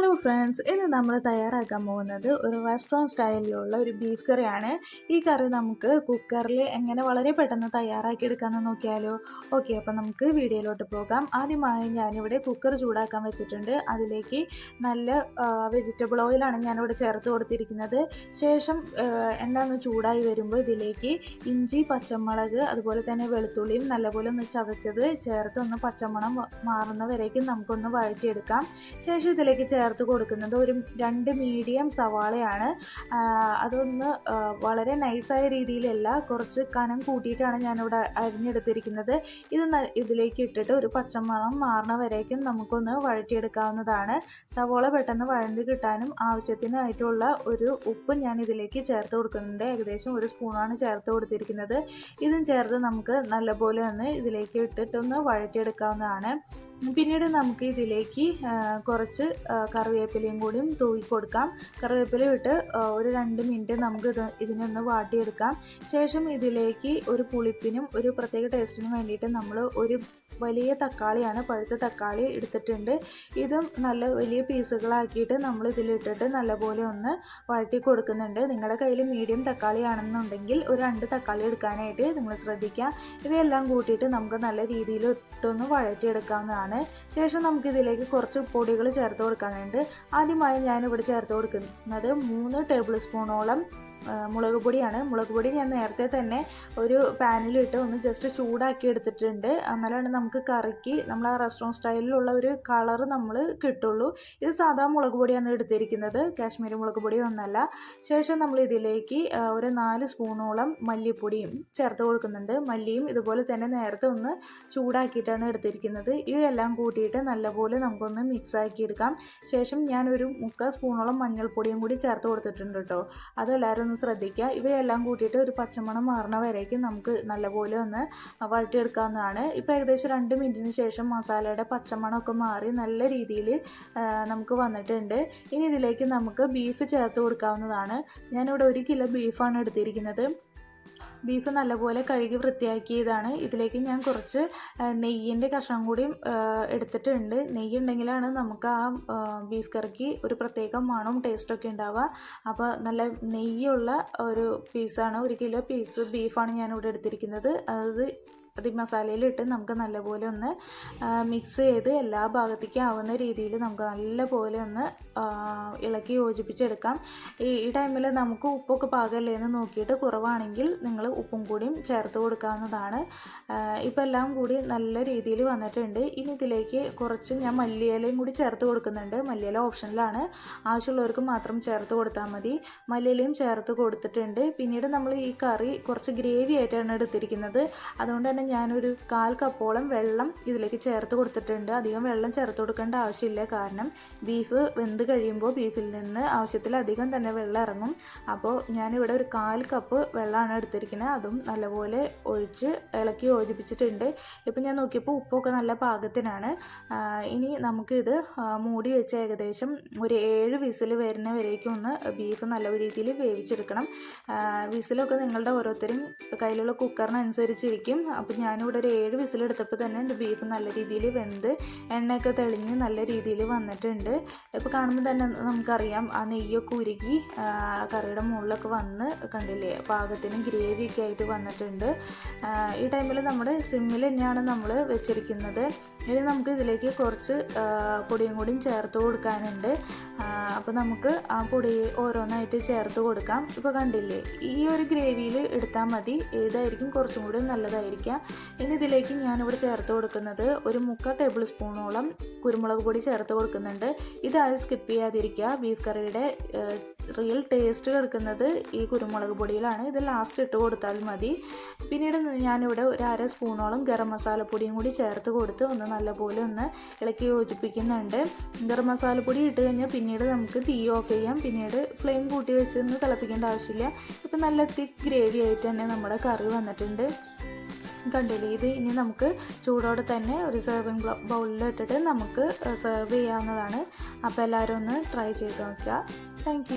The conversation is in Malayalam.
ഹലോ ഫ്രണ്ട്സ് ഇന്ന് നമ്മൾ തയ്യാറാക്കാൻ പോകുന്നത് ഒരു റെസ്റ്റോറന്റ് സ്റ്റൈലിലുള്ള ഒരു ബീഫ് കറിയാണ്. ഈ കറി നമുക്ക് കുക്കറിൽ എങ്ങനെ വളരെ പെട്ടെന്ന് തയ്യാറാക്കി എടുക്കാമെന്ന് നോക്കിയാലോ? ഓക്കെ അപ്പോൾ നമുക്ക് വീഡിയോയിലോട്ട് പോകാം. ആദ്യമായി ഞാനിവിടെ കുക്കർ ചൂടാക്കാൻ വെച്ചിട്ടുണ്ട്. അതിലേക്ക് നല്ല വെജിറ്റബിൾ ഓയിലാണ് ഞാനിവിടെ ചേർത്ത് കൊടുത്തിരിക്കുന്നത്. ശേഷം എന്താണെന്ന് ചൂടായി വരുമ്പോൾ ഇതിലേക്ക് ഇഞ്ചി പച്ചമുളക് അതുപോലെ തന്നെ വെളുത്തുള്ളിയും നല്ലപോലെ ഒന്ന് ചതച്ചത് ചേർത്ത് ഒന്ന് പച്ചമണം മാറുന്നവരേക്കും നമുക്കൊന്ന് വഴറ്റിയെടുക്കാം. ശേഷം ഇതിലേക്ക് കൊടുക്കുന്നത് ഒരു രണ്ട് മീഡിയം സവാളയാണ്. അതൊന്ന് വളരെ നൈസായ രീതിയിലല്ല കുറച്ച് കനം കൂട്ടിയിട്ടാണ് ഞാനിവിടെ അരിഞ്ഞെടുത്തിരിക്കുന്നത്. ഇത് ഇതിലേക്ക് ഇട്ടിട്ട് ഒരു പച്ചമണം മാറണ വരേക്കും നമുക്കൊന്ന് വഴറ്റിയെടുക്കാവുന്നതാണ്. സവാള പെട്ടെന്ന് വഴണ്ട് കിട്ടാനും ആവശ്യത്തിനായിട്ടുള്ള ഒരു ഉപ്പ് ഞാൻ ഇതിലേക്ക് ചേർത്ത് കൊടുക്കുന്നുണ്ട്. ഏകദേശം ഒരു സ്പൂണാണ് ചേർത്ത് കൊടുത്തിരിക്കുന്നത്. ഇതും ചേർത്ത് നമുക്ക് നല്ലപോലെ ഒന്ന് ഇതിലേക്ക് ഇട്ടിട്ടൊന്ന് വഴറ്റിയെടുക്കാവുന്നതാണ്. പിന്നീട് നമുക്ക് ഇതിലേക്ക് കുറച്ച് കറിവേപ്പിലയും കൂടിയും തൂക്കി കൊടുക്കാം. കറിവേപ്പില ഇട്ട് ഒരു രണ്ട് മിനിറ്റ് നമുക്ക് ഇത് ഇതിനൊന്ന് വാട്ടിയെടുക്കാം. ശേഷം ഇതിലേക്ക് ഒരു പുളിപ്പിനും ഒരു പ്രത്യേക ടേസ്റ്റിനും വേണ്ടിയിട്ട് നമ്മൾ ഒരു വലിയ തക്കാളിയാണ് പഴുത്ത തക്കാളി എടുത്തിട്ടുണ്ട്. ഇതും നല്ല വലിയ പീസുകളാക്കിയിട്ട് നമ്മൾ ഇതിലിട്ടിട്ട് നല്ലപോലെ ഒന്ന് വഴറ്റി കൊടുക്കുന്നുണ്ട്. നിങ്ങളുടെ കയ്യിൽ മീഡിയം തക്കാളി ആണെന്നുണ്ടെങ്കിൽ ഒരു രണ്ട് തക്കാളി എടുക്കാനായിട്ട് നിങ്ങൾ ശ്രദ്ധിക്കുക. ഇവയെല്ലാം കൂട്ടിയിട്ട് നമുക്ക് നല്ല രീതിയിൽ ഇട്ടൊന്ന് വഴറ്റിയെടുക്കാവുന്നതാണ്. ശേഷം നമുക്കിതിലേക്ക് കുറച്ച് പൊടികൾ ചേർത്ത് കൊടുക്കാനുണ്ട്. ആദ്യമായി ഞാനിവിടെ ചേർത്ത് കൊടുക്കുന്നത് മൂന്ന് ടേബിൾ സ്പൂണോളം മുളക് പൊടിയാണ്. മുളക് പൊടി ഞാൻ നേരത്തെ തന്നെ ഒരു പാനിലിട്ട് ഒന്ന് ജസ്റ്റ് ചൂടാക്കി എടുത്തിട്ടുണ്ട്. എന്നാലാണ് നമുക്ക് കറിക്ക് നമ്മൾ ആ റെസ്റ്റോറന്റ് സ്റ്റൈലിലുള്ള ഒരു കളർ നമ്മൾ കിട്ടുള്ളൂ. ഇത് സാധാ മുളക് പൊടിയാണ് എടുത്തിരിക്കുന്നത്. കാശ്മീരി മുളക് പൊടി ഒന്നല്ല. ശേഷം നമ്മൾ ഇതിലേക്ക് ഒരു നാല് സ്പൂണോളം മല്ലിപ്പൊടിയും ചേർത്ത് കൊടുക്കുന്നുണ്ട്. മല്ലിയും ഇതുപോലെ തന്നെ നേരത്തെ ഒന്ന് ചൂടാക്കിയിട്ടാണ് എടുത്തിരിക്കുന്നത്. ഇവയെല്ലാം കൂട്ടിയിട്ട് നല്ലപോലെ നമുക്കൊന്ന് മിക്സ് ആക്കിയെടുക്കാം ശേഷം ഞാനൊരു മുക്കാൽ സ്പൂണോളം മഞ്ഞൾപ്പൊടിയും കൂടി ചേർത്ത് കൊടുത്തിട്ടുണ്ട് കേട്ടോ. അതെല്ലാവരും ഒന്ന് ശ്രദ്ധിക്കുക. ഇവയെല്ലാം കൂട്ടിയിട്ട് ഒരു പച്ചമണം മാറണ വരേക്കും നമുക്ക് നല്ലപോലെ ഒന്ന് വഴറ്റിയെടുക്കാവുന്നതാണ്. ഇപ്പോൾ ഏകദേശം രണ്ട് മിനിറ്റിന് ശേഷം മസാലയുടെ പച്ചമണമൊക്കെ മാറി നല്ല രീതിയിൽ നമുക്ക് വന്നിട്ടുണ്ട്. ഇനി ഇതിലേക്ക് നമുക്ക് ബീഫ് ചേർത്ത് കൊടുക്കാവുന്നതാണ്. ഞാനിവിടെ ഒരു കിലോ ബീഫാണ് എടുത്തിരിക്കുന്നത്. ബീഫ് നല്ലപോലെ കഴുകി വൃത്തിയാക്കിയതാണ്. ഇതിലേക്ക് ഞാൻ കുറച്ച് നെയ്യിന്റെ കഷ്ണം കൂടിയും എടുത്തിട്ടുണ്ട്. നെയ്യ് ഉണ്ടെങ്കിലാണ് നമുക്ക് ആ ബീഫ് കറിക്ക് ഒരു പ്രത്യേക മണവും ടേസ്റ്റൊക്കെ ഉണ്ടാവുക. അപ്പോൾ നല്ല നെയ്യുള്ള ഒരു പീസാണ് ഒരു കിലോ പീസ് ബീഫാണ് ഞാനിവിടെ എടുത്തിരിക്കുന്നത്. അത് അത് മസാലയിലിട്ട് നമുക്ക് നല്ലപോലെ ഒന്ന് മിക്സ് ചെയ്ത് എല്ലാ ഭാഗത്തേക്കും ആവുന്ന രീതിയിൽ നമുക്ക് നല്ലപോലെ ഒന്ന് ഇളക്കി യോജിപ്പിച്ചെടുക്കാം. ഈ ടൈമിൽ നമുക്ക് ഉപ്പൊക്കെ പാകമല്ലേ എന്ന് നോക്കിയിട്ട് കുറവാണെങ്കിൽ നിങ്ങൾ ഉപ്പും കൂടിയും ചേർത്ത് കൊടുക്കാവുന്നതാണ്. ഇപ്പം എല്ലാം കൂടി നല്ല രീതിയിൽ വന്നിട്ടുണ്ട്. ഇനി ഇതിലേക്ക് കുറച്ച് ഞാൻ മല്ലിയിലയും കൂടി ചേർത്ത് കൊടുക്കുന്നുണ്ട്. മല്ലിയില ഓപ്ഷനിലാണ്. ആവശ്യമുള്ളവർക്ക് മാത്രം ചേർത്ത് കൊടുത്താൽ മതി. മല്ലിയിലയും ചേർത്ത് കൊടുത്തിട്ടുണ്ട്. പിന്നീട് നമ്മൾ ഈ കറി കുറച്ച് ഗ്രേവി ആയിട്ടാണ് എടുത്തിരിക്കുന്നത്. അതുകൊണ്ട് തന്നെ ഞാനൊരു കാൽ കപ്പോളം വെള്ളം ഇതിലേക്ക് ചേർത്ത് കൊടുത്തിട്ടുണ്ട്. അധികം വെള്ളം ചേർത്ത് കൊടുക്കേണ്ട ആവശ്യമില്ല. കാരണം ബീഫ് വെന്ത് കഴിയുമ്പോൾ ബീഫിൽ നിന്ന് ആവശ്യത്തിലധികം തന്നെ വെള്ളം ഇറങ്ങും. അപ്പോൾ ഞാനിവിടെ ഒരു കാൽ കപ്പ് വെള്ളമാണ് എടുത്തിരിക്കുന്നത്. അതും നല്ലപോലെ ഒഴിച്ച് ഇളക്കി യോജിപ്പിച്ചിട്ടുണ്ട്. ഇപ്പം ഞാൻ നോക്കിയപ്പോൾ ഉപ്പൊക്കെ നല്ല പാകത്തിനാണ്. ഇനി നമുക്കിത് മൂടി വെച്ച് ഏകദേശം ഒരു ഏഴ് വിസിൽ വരുന്ന വരേക്കും ഒന്ന് ബീഫ് നല്ല രീതിയിൽ വേവിച്ചെടുക്കണം. വിസിലൊക്കെ നിങ്ങളുടെ ഓരോരുത്തരും കയ്യിലുള്ള കുക്കറിനനുസരിച്ചിരിക്കും. അപ്പം ഞാനിവിടെ ഒരു ഏഴ് വിസിലെടുത്തപ്പോൾ തന്നെ എന്റെ ബീഫ് നല്ല രീതിയിൽ വെന്ത് എണ്ണയൊക്കെ തെളിഞ്ഞ് നല്ല രീതിയിൽ വന്നിട്ടുണ്ട്. ഇപ്പോൾ കാണുമ്പോൾ തന്നെ നമുക്കറിയാം ആ നെയ്യൊക്കെ ഉരുകി കറിയുടെ മുകളിലൊക്കെ വന്ന് കണ്ടില്ലേ പാകത്തിന് ഗ്രേവിയൊക്കെ ആയിട്ട് വന്നിട്ടുണ്ട്. ഈ ടൈമിൽ നമ്മുടെ സിമ്മിൽ തന്നെയാണ് നമ്മൾ വെച്ചിരിക്കുന്നത്. ഇനി നമുക്ക് ഇതിലേക്ക് കുറച്ച് പൊടിയും കൂടിയും ചേർത്ത് കൊടുക്കാനുണ്ട്. അപ്പോൾ നമുക്ക് ആ പൊടി ഓരോന്നായിട്ട് ചേർത്ത് കൊടുക്കാം. ഇപ്പോൾ കണ്ടില്ലേ ഈ ഒരു ഗ്രേവിയിൽ എടുത്താൽ മതി. ഏതായിരിക്കും? കുറച്ചും കൂടി നല്ലതായിരിക്കാം. ഇനി ഇതിലേക്ക് ഞാനിവിടെ ചേർത്ത് കൊടുക്കുന്നത് ഒരു മുക്കാൽ ടേബിൾ സ്പൂണോളം കുരുമുളക് പൊടി ചേർത്ത് കൊടുക്കുന്നുണ്ട്. ഇതായത് സ്കിപ്പ് ചെയ്യാതിരിക്കുക. ബീഫ് കറിയുടെ റിയൽ ടേസ്റ്റ് കിടക്കുന്നത് ഈ കുരുമുളക് പൊടിയിലാണ്. ഇത് ലാസ്റ്റ് ഇട്ട് കൊടുത്താൽ മതി. പിന്നീട് ഞാനിവിടെ ഒരു അര സ്പൂണോളം ഗരം മസാലപ്പൊടിയും കൂടി ചേർത്ത് കൊടുത്ത് ഒന്ന് നല്ലപോലെ ഒന്ന് ഇളക്കി യോജിപ്പിക്കുന്നുണ്ട്. ഗരം മസാലപ്പൊടി ഇട്ട് കഴിഞ്ഞാൽ പിന്നീട് നമുക്ക് തീ ഓഫ് ചെയ്യാം. പിന്നീട് ഫ്ലെയിം കൂട്ടി വെച്ചൊന്ന് തിളപ്പിക്കേണ്ട ആവശ്യമില്ല. ഇപ്പം നല്ല തിക്ക് ഗ്രേവി ആയിട്ട് തന്നെ നമ്മുടെ കറി വന്നിട്ടുണ്ട്. കണ്ടില്ലേ? ഇത് ഇനി നമുക്ക് ചൂടോടെ തന്നെ ഒരു സെർവിങ് ബൗളിലിട്ടിട്ട് നമുക്ക് സെർവ് ചെയ്യാവുന്നതാണ്. അപ്പോൾ എല്ലാവരും ഒന്ന് ട്രൈ ചെയ്ത് നോക്കുക. താങ്ക്